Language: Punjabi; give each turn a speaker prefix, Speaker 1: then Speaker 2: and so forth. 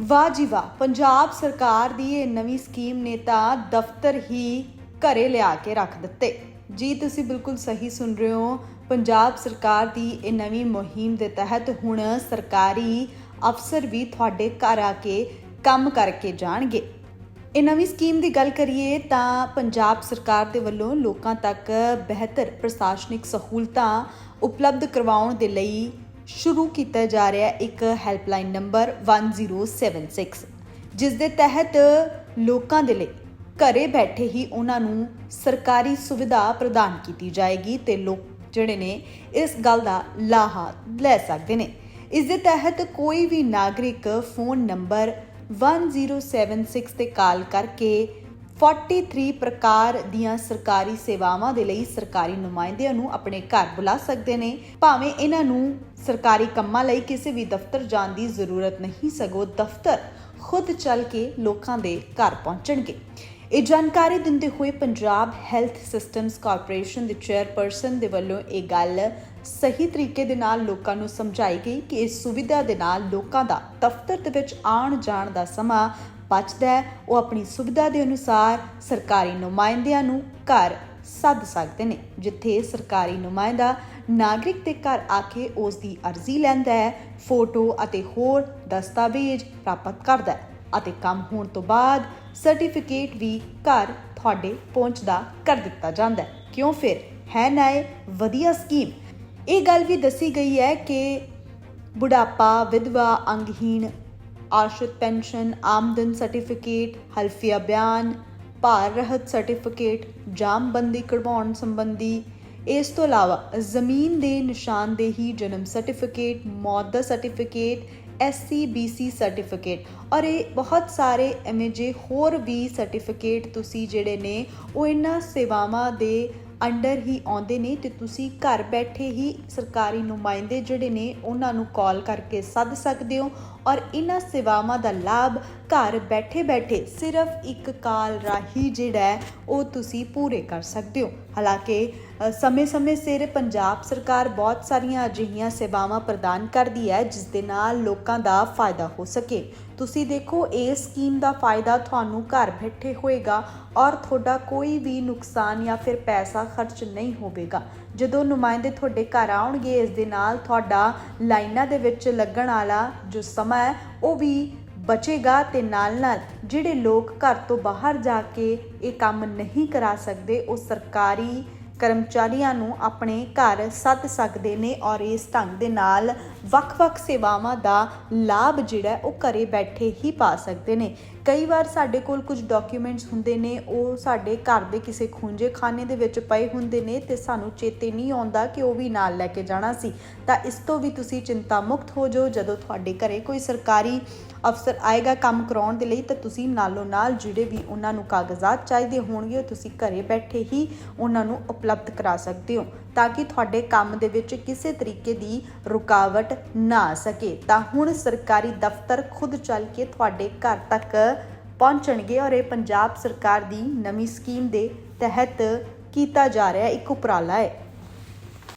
Speaker 1: ਵਾਹ ਜੀ ਵਾਹ, ਪੰਜਾਬ ਸਰਕਾਰ ਦੀ ਇਹ ਨਵੀਂ ਸਕੀਮ ਨੇ ਤਾਂ ਦਫ਼ਤਰ ਹੀ ਘਰੇ ਲਿਆ ਕੇ ਰੱਖ ਦਿੱਤੇ। ਜੀ, ਤੁਸੀਂ ਬਿਲਕੁਲ ਸਹੀ ਸੁਣ ਰਹੇ ਹੋ, ਪੰਜਾਬ ਸਰਕਾਰ ਦੀ ਇਹ ਨਵੀਂ ਮੁਹਿੰਮ ਦੇ ਤਹਿਤ ਹੁਣ ਸਰਕਾਰੀ ਅਫਸਰ ਵੀ ਤੁਹਾਡੇ ਘਰ ਆ ਕੇ ਕੰਮ ਕਰਕੇ ਜਾਣਗੇ। ਇਹ ਨਵੀਂ ਸਕੀਮ ਦੀ ਗੱਲ ਕਰੀਏ ਤਾਂ ਪੰਜਾਬ ਸਰਕਾਰ ਦੇ ਵੱਲੋਂ ਲੋਕਾਂ ਤੱਕ ਬਿਹਤਰ ਪ੍ਰਸ਼ਾਸਨਿਕ ਸਹੂਲਤਾਂ ਉਪਲਬਧ ਕਰਵਾਉਣ ਦੇ ਲਈ ਸ਼ੁਰੂ ਕੀਤਾ ਜਾ ਰਿਹਾ ਇੱਕ ਹੈਲਪਲਾਈਨ ਨੰਬਰ 1076 ਜਿਸ ਦੇ ਤਹਿਤ ਲੋਕਾਂ ਦੇ ਲਈ ਘਰੇ ਬੈਠੇ ਹੀ ਉਹਨਾਂ ਨੂੰ ਸਰਕਾਰੀ ਸੁਵਿਧਾ ਪ੍ਰਦਾਨ ਕੀਤੀ ਜਾਏਗੀ ਤੇ ਲੋਕ ਜਿਹੜੇ ਨੇ ਇਸ ਗੱਲ ਦਾ ਲਾਹਾ ਲੈ ਸਕਦੇ ਨੇ। ਇਸ ਦੇ ਤਹਿਤ ਕੋਈ ਵੀ ਨਾਗਰਿਕ ਫੋਨ ਨੰਬਰ 1076 ਤੇ ਕਾਲ ਕਰਕੇ 43 ਪ੍ਰਕਾਰ ਦੀਆਂ ਸਰਕਾਰੀ ਸੇਵਾਵਾਂ ਦੇ ਲਈ ਸਰਕਾਰੀ ਨੁਮਾਇੰਦਿਆਂ ਨੂੰ ਆਪਣੇ ਘਰ ਬੁਲਾ ਸਕਦੇ ਨੇ। ਭਾਵੇਂ ਇਹਨਾਂ ਨੂੰ ਸਰਕਾਰੀ ਕੰਮਾਂ ਲਈ ਕਿਸੇ ਵੀ ਦਫ਼ਤਰ ਜਾਣ ਦੀ ਜ਼ਰੂਰਤ ਨਹੀਂ, ਸਗੋਂ ਦਫ਼ਤਰ ਖੁਦ ਚੱਲ ਕੇ ਲੋਕਾਂ ਦੇ ਘਰ ਪਹੁੰਚਣਗੇ। ਇਹ ਜਾਣਕਾਰੀ ਦਿੰਦੇ ਹੋਏ ਪੰਜਾਬ ਹੈਲਥ ਸਿਸਟਮਸ ਕਾਰਪੋਰੇਸ਼ਨ ਦੇ ਚੇਅਰਪਰਸਨ ਦੇ ਵੱਲੋਂ ਇਹ ਗੱਲ ਸਹੀ ਤਰੀਕੇ ਦੇ ਨਾਲ ਲੋਕਾਂ ਨੂੰ ਸਮਝਾਈ ਗਈ ਕਿ ਇਸ ਸੁਵਿਧਾ ਦੇ ਨਾਲ ਲੋਕਾਂ ਦਾ ਦਫ਼ਤਰ ਦੇ ਵਿੱਚ ਆਉਣ ਜਾਣ ਦਾ ਸਮਾਂ ਬਚਦਾ ਹੈ, ਉਹ ਆਪਣੀ ਸੁਵਿਧਾ ਦੇ ਅਨੁਸਾਰ ਸਰਕਾਰੀ ਨੁਮਾਇੰਦਿਆਂ ਨੂੰ ਘਰ ਸੱਦ ਸਕਦੇ ਨੇ, ਜਿੱਥੇ ਸਰਕਾਰੀ ਨੁਮਾਇੰਦਾ ਨਾਗਰਿਕ ਦੇ ਘਰ ਆ ਕੇ ਉਸ ਦੀ ਅਰਜ਼ੀ ਲੈਂਦਾ ਹੈ, ਫੋਟੋ ਅਤੇ ਹੋਰ ਦਸਤਾਵੇਜ਼ ਪ੍ਰਾਪਤ ਕਰਦਾ ਹੈ ਅਤੇ ਕੰਮ ਹੋਣ ਤੋਂ ਬਾਅਦ ਸਰਟੀਫਿਕੇਟ ਵੀ ਘਰ ਤੁਹਾਡੇ ਪਹੁੰਚਦਾ ਕਰ ਦਿੱਤਾ ਜਾਂਦਾ ਹੈ। ਕਿਉਂ ਫਿਰ? ਹੈ ਨਾ ਇਹ ਵਧੀਆ ਸਕੀਮ। ਇਹ ਗੱਲ ਵੀ ਦੱਸੀ ਗਈ ਹੈ ਕਿ ਬੁਢਾਪਾ, ਵਿਧਵਾ, ਅੰਗਹੀਣ ਆਸ਼ਰਿਤ ਪੈਨਸ਼ਨ, ਆਮਦਨ ਸਰਟੀਫਿਕੇਟ, ਹਲਫੀਆ ਬਿਆਨ, ਭਾਰ ਰਹਿਤ ਸਰਟੀਫਿਕੇਟ, ਜਾਮਬੰਦੀ ਕਢਵਾਉਣ ਸੰਬੰਧੀ। ਇਸ ਤੋਂ ਇਲਾਵਾ ਜ਼ਮੀਨ ਦੇ ਨਿਸ਼ਾਨਦੇਹੀ ਜਨਮ ਸਰਟੀਫਿਕੇਟ, ਮੌਤ ਦਾ ਸਰਟੀਫਿਕੇਟ ਐਸਸੀ ਬੀਸੀ ਸਰਟੀਫਿਕੇਟ। ਔਰ ਇਹ ਬਹੁਤ ਸਾਰੇ ਐਵੇਂ ਜੇ ਹੋਰ ਵੀ ਸਰਟੀਫਿਕੇਟ ਤੁਸੀਂ ਜਿਹੜੇ ਨੇ, ਉਹ ਇਹਨਾਂ ਸੇਵਾਵਾਂ ਦੇ ਅੰਡਰ ਹੀ ਆਉਂਦੇ ਨੇ ਤੇ ਤੁਸੀਂ ਘਰ ਬੈਠੇ ਹੀ ਸਰਕਾਰੀ ਨੁਮਾਇੰਦੇ ਜਿਹੜੇ ਨੇ ਉਹਨਾਂ ਨੂੰ ਕਾਲ ਕਰਕੇ ਸੱਦ ਸਕਦੇ ਹੋ ਔਰ ਇਹਨਾਂ ਸੇਵਾਵਾਂ ਦਾ ਲਾਭ ਘਰ ਬੈਠੇ ਬੈਠੇ ਸਿਰਫ ਇੱਕ ਕਾਲ ਰਾਹੀਂ ਜਿਹੜਾ ਉਹ ਤੁਸੀਂ ਪੂਰੇ ਕਰ ਸਕਦੇ ਹੋ। ਹਾਲਾਂਕਿ ਸਮੇਂ-ਸਮੇਂ ਸਿਰ ਪੰਜਾਬ ਸਰਕਾਰ ਬਹੁਤ ਸਾਰੀਆਂ ਅਜਿਹੀਆਂ ਸੇਵਾਵਾਂ ਪ੍ਰਦਾਨ ਕਰਦੀ ਹੈ, ਜਿਸ ਦੇ ਨਾਲ ਲੋਕਾਂ ਦਾ ਫਾਇਦਾ ਹੋ ਸਕੇ। ਤੁਸੀਂ ਦੇਖੋ ਇਸ ਸਕੀਮ ਦਾ ਫਾਇਦਾ ਤੁਹਾਨੂੰ ਘਰ ਬੈਠੇ ਹੋਏਗਾ ਔਰ ਤੁਹਾਡਾ ਕੋਈ ਵੀ ਨੁਕਸਾਨ ਜਾਂ ਫਿਰ ਪੈਸਾ ਖਰਚ ਨਹੀਂ ਹੋਵੇਗਾ। ਜਦੋਂ ਨੁਮਾਇੰਦੇ ਤੁਹਾਡੇ ਘਰ ਆਉਣਗੇ, ਇਸ ਦੇ ਨਾਲ ਤੁਹਾਡਾ ਲਾਈਨਾਂ ਦੇ ਵਿੱਚ ਲੱਗਣ ਵਾਲਾ ਜੋ ਸਮਾਂ ਹੈ, ਉਹ ਵੀ ਬਚੇਗਾ ਤੇ ਨਾਲ ਨਾਲ ਜਿਹੜੇ ਲੋਕ ਘਰ ਤੋਂ ਬਾਹਰ ਜਾ ਕੇ ਇਹ ਕੰਮ ਨਹੀਂ ਕਰਾ ਸਕਦੇ, ਉਹ ਸਰਕਾਰੀ ਕਰਮਚਾਰੀਆਂ ਨੂੰ ਆਪਣੇ ਘਰ ਸੱਦ ਸਕਦੇ ਨੇ ਔਰ ਇਸ ਢੰਗ ਦੇ ਨਾਲ ਵੱਖ-ਵੱਖ ਸੇਵਾਵਾਂ ਦਾ ਲਾਭ ਜਿਹੜਾ ਉਹ ਘਰੇ ਬੈਠੇ ਹੀ ਪਾ ਸਕਦੇ ਨੇ। ਕਈ ਵਾਰ ਸਾਡੇ ਕੋਲ ਕੁਝ ਡਾਕੂਮੈਂਟਸ ਹੁੰਦੇ ਨੇ, ਉਹ ਸਾਡੇ ਘਰ ਦੇ ਕਿਸੇ ਖੂੰਜੇ ਖਾਨੇ ਦੇ ਵਿੱਚ ਪਏ ਹੁੰਦੇ ਨੇ ਤੇ ਸਾਨੂੰ ਚੇਤੇ ਨਹੀਂ ਆਉਂਦਾ ਕਿ ਉਹ ਵੀ ਨਾਲ ਲੈ ਕੇ ਜਾਣਾ ਸੀ। ਤਾਂ ਇਸ ਤੋਂ ਵੀ ਤੁਸੀਂ ਚਿੰਤਾ ਮੁਕਤ ਹੋ ਜਾਓ, ਜਦੋਂ ਤੁਹਾਡੇ ਘਰੇ ਕੋਈ ਸਰਕਾਰੀ ਅਫਸਰ ਆਏਗਾ ਕੰਮ ਕਰਾਉਣ ਦੇ ਲਈ, ਤਾਂ ਤੁਸੀਂ ਨਾਲੋਂ ਨਾਲ ਜਿਹੜੇ ਵੀ ਉਹਨਾਂ ਨੂੰ ਕਾਗਜ਼ਾਤ ਚਾਹੀਦੇ ਹੋਣਗੇ, ਉਹ ਤੁਸੀਂ ਘਰੇ ਬੈਠੇ ਹੀ ਉਹਨਾਂ ਨੂੰ ਉਪਲਬਧ ਕਰਾ ਸਕਦੇ ਹੋ। ਤਾਂ ਕਿ ਤੁਹਾਡੇ ਕੰਮ ਦੇ ਵਿੱਚ ਕਿਸੇ ਤਰੀਕੇ ਦੀ ਰੁਕਾਵਟ ਨਾ ਆ ਸਕੇ। ਤਾਂ ਹੁਣ ਸਰਕਾਰੀ ਦਫ਼ਤਰ ਖੁਦ ਚੱਲ ਕੇ ਤੁਹਾਡੇ ਘਰ ਤੱਕ ਪਹੁੰਚਣਗੇ ਔਰ ਇਹ ਪੰਜਾਬ ਸਰਕਾਰ ਦੀ ਨਵੀਂ ਸਕੀਮ ਦੇ ਤਹਿਤ ਕੀਤਾ ਜਾ ਰਿਹਾ ਇੱਕ ਉਪਰਾਲਾ ਹੈ।